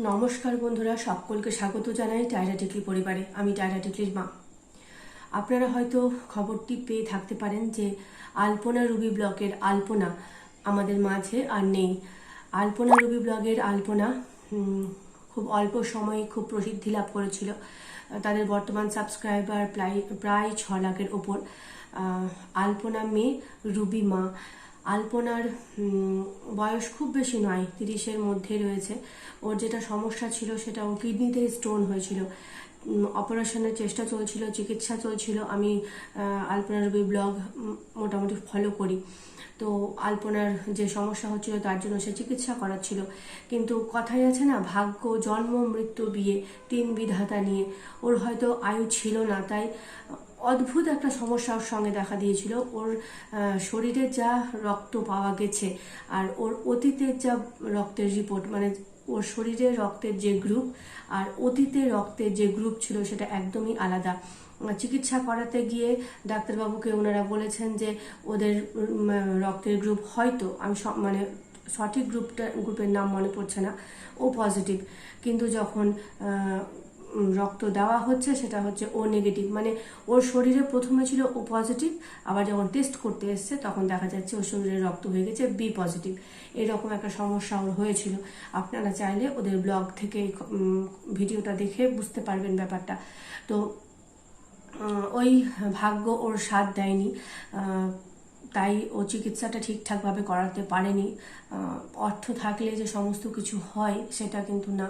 নমস্কার বন্ধুরা, সকলকে স্বাগত জানাই টায়রা টিকলি পরিবারে। আমি টায়রা টিকলির মা। আপনারা হয়তো খবরটি পেয়ে থাকতে পারেন যে আলপনা রুবি ব্লকের আলপনা আমাদের মাঝে আর নেই। আলপনা রুবি ব্লগের আলপনা খুব অল্প সময়ে খুব প্রসিদ্ধি লাভ করেছিল। তাদের বর্তমান সাবস্ক্রাইবার প্রায় প্রায় ছ লাখের ওপর। আলপনা মেয়ে রুবি মা। আলপনার বয়স খুব বেশি নয় তিরিশের মধ্যে রয়েছে। ওর যেটা সমস্যা ছিল সেটা ওর কিডনিতে স্টোন হয়েছিল। অপারেশনের চেষ্টা চলছিল চিকিৎসা চলছিল। আমি আহ, আলপনা রবি ব্লগ মোটামুটি ফলো করি। তো আলপনার যে সমস্যা হচ্ছিল তার জন্য সে চিকিৎসা করাচ্ছিল। কিন্তু কথাই আছে না ভাগ্য জন্ম মৃত্যু বিয়ে তিন বিধাতা নিয়ে। ওর হয়তো আয়ু ছিল না তাই অদ্ভুত একটা সমস্যা ওর সঙ্গে দেখা দিয়েছিল। ওর শরীরে যা রক্ত পাওয়া গেছে আর ওর অতীতের যা রক্তের রিপোর্ট মানে ওর শরীরে রক্তের যে গ্রুপ আর অতীতে রক্তের যে গ্রুপ ছিল সেটা একদমই আলাদা। চিকিৎসা করাতে গিয়ে ডাক্তারবাবুকে ওনারা বলেছেন যে ওদের রক্তের গ্রুপ হয়তো, আমি সব মানে সঠিক গ্রুপটা গ্রুপের নাম মনে পড়ছে না, ও পজিটিভ কিন্তু যখন রক্ত দেওয়া হচ্ছে, সেটা হচ্ছে ও নেগেটিভ মানে ওর শরীরে প্রথমে ছিল ও পজিটিভ আবার যখন টেস্ট করতে এসছে, তখন দেখা যাচ্ছে ওর শরীরে রক্ত হয়ে গেছে বি পজিটিভ এরকম একটা সমস্যা ওর হয়েছিল। আপনারা চাইলে ওদের ব্লগ থেকে ভিডিওটা দেখে বুঝতে পারবেন ব্যাপারটা। তো ওই ভাগ্য ওর সাথ দেয়নি। তাই ও চিকিৎসাটা ঠিকঠাকভাবে করাতে পারেনি। অর্থ থাকলে যে সমস্ত কিছু হয় সেটা কিন্তু না।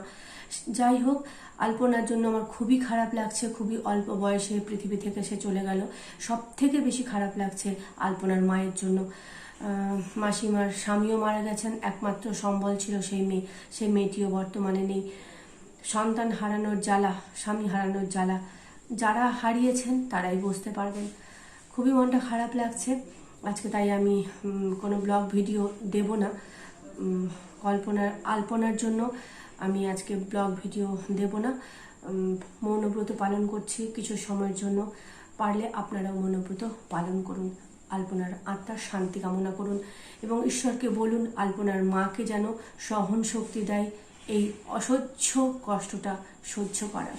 যাই হোক, আলপনার জন্য আমার খুবই খারাপ লাগছে, খুবই অল্প বয়সে পৃথিবী থেকে সে চলে গেল। সব থেকে বেশি খারাপ লাগছে আলপনার মায়ের জন্য। মাসিমার স্বামীও মারা গেছেন, একমাত্র সম্বল ছিল সেই মেয়ে। সেই মেয়েটিও বর্তমানে নেই। সন্তান হারানোর জ্বালা, স্বামী হারানোর জ্বালা। যারা হারিয়েছেন তারাই বুঝতে পারবেন। খুবই মনটা খারাপ লাগছে। আজকে তাই আমি কোনো ব্লগ ভিডিও দেব না। কল্পনার, আলপনার জন্য আমি আজকে ব্লগ ভিডিও দেব না। মৌনব্রত পালন করছি কিছু সময়ের জন্য। পারলে আপনারাও মৌনব্রত পালন করুন। আলপনার আত্মার শান্তি কামনা করুন এবং ঈশ্বরকে বলুন, আলপনার মাকে যেন সহন শক্তি দেয়। এই অসহ্য কষ্টটা সহ্য করার।